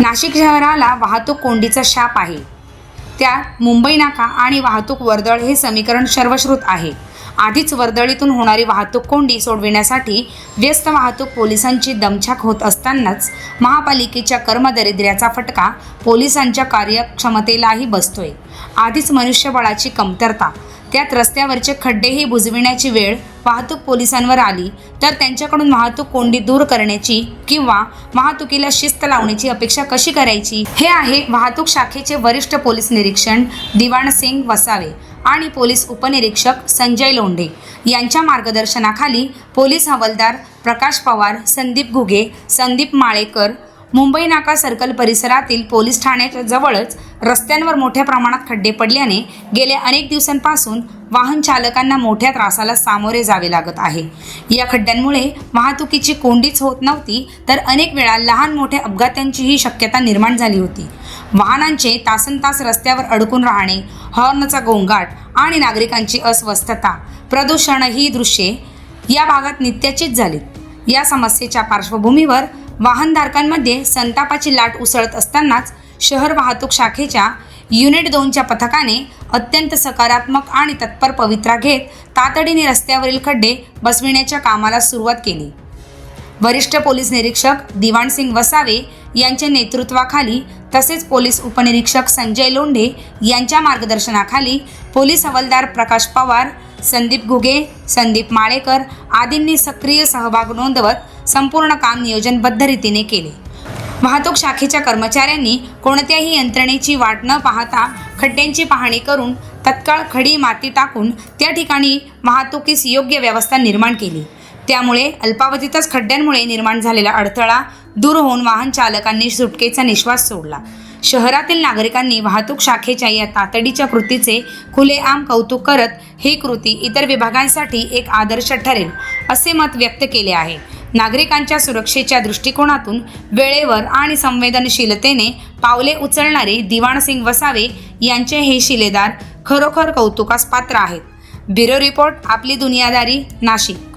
नाशिक शहराला वाहतूक कोंडीचा शाप आहे. त्यात मुंबई नाका आणि वाहतूक वर्दळ हे समीकरण सर्वश्रुत आहे. आधीच वर्दळीतून होणारी वाहतूक कोंडी सोडविण्यासाठी व्यस्त वाहतूक पोलिसांची दमछाक होत असतानाच महापालिकेच्या कर्मदरिद्र्याचा फटका पोलिसांच्या कार्यक्षमतेलाही बसतोय. आधीच मनुष्यबळाची कमतरता त्यात रस्त्यावरचे खड्डेही बुजविण्याची वेळ वाहतूक पोलिसांवर आली तर त्यांच्याकडून वाहतूक कोंडी दूर करण्याची किंवा वाहतुकीला शिस्त लावण्याची अपेक्षा कशी करायची? हे आहे वाहतूक शाखेचे वरिष्ठ पोलीस निरीक्षण दिवाण सिंग वसावे आणि पोलीस उपनिरीक्षक संजय लोंढे. यांच्या मार्गदर्शनाखाली पोलीस हवालदार प्रकाश पवार संदीप घुगे संदीप माळेकर मुंबई नाका सर्कल परिसरातील पोलीस ठाण्याच्या जवळच रस्त्यांवर मोठ्या प्रमाणात खड्डे पडल्याने गेल्या अनेक दिवसांपासून वाहन चालकांना मोठ्या त्रासाला सामोरे जावे लागत आहे. या खड्ड्यांमुळे वाहतुकीची कोंडीच होत नव्हती तर अनेक वेळा लहान मोठ्या अपघातांचीही शक्यता निर्माण झाली होती. वाहनांचे तासन तास रस्त्यावर अडकून राहणे हॉर्नचा गोंगाट आणि नागरिकांची अस्वस्थता प्रदूषण ही दृश्ये या भागात नित्याचीच झालीत. या समस्येच्या पार्श्वभूमीवर वाहनधारकांमध्ये संतापाची लाट उसळत असतानाच शहर वाहतूक शाखेच्या युनिट दोनच्या पथकाने अत्यंत सकारात्मक आणि तत्पर पवित्रा घेत तातडीने रस्त्यावरील खड्डे बसविण्याच्या कामाला सुरुवात केली. वरिष्ठ पोलीस निरीक्षक दिवाणसिंग वसावे यांच्या नेतृत्वाखाली तसेच पोलीस उपनिरीक्षक संजय लोंढे यांच्या मार्गदर्शनाखाली पोलीस हवालदार प्रकाश पवार संदीप घुगे संदीप माळेकर आदींनी सक्रिय सहभाग नोंदवत संपूर्ण काम नियोजनबद्ध रीतीने केले. वाहतूक शाखेच्या कर्मचाऱ्यांनी कोणत्याही यंत्रणेची वाट न पाहता खड्ड्यांची पाहणी करून तत्काळ खडी माती टाकून त्या ठिकाणी वाहतुकीस योग्य व्यवस्था निर्माण केली. त्यामुळे अल्पावधीतच खड्ड्यांमुळे निर्माण झालेला अडथळा दूर होऊन वाहन चालकांनी सुटकेचा निश्वास सोडला. शहरातील नागरिकांनी वाहतूक शाखेच्या या तातडीच्या कृतीचे खुलेआम कौतुक करत ही कृती इतर विभागांसाठी एक आदर्श ठरेल असे मत व्यक्त केले आहे. नागरिकांच्या सुरक्षेच्या दृष्टिकोनातून वेळेवर आणि संवेदनशीलतेने पावले उचलणारे दिवाणसिंग वसावे यांचे हे शिलेदार खरोखर कौतुकास पात्र आहेत. ब्युरो रिपोर्ट आपली दुनियादारी नाशिक.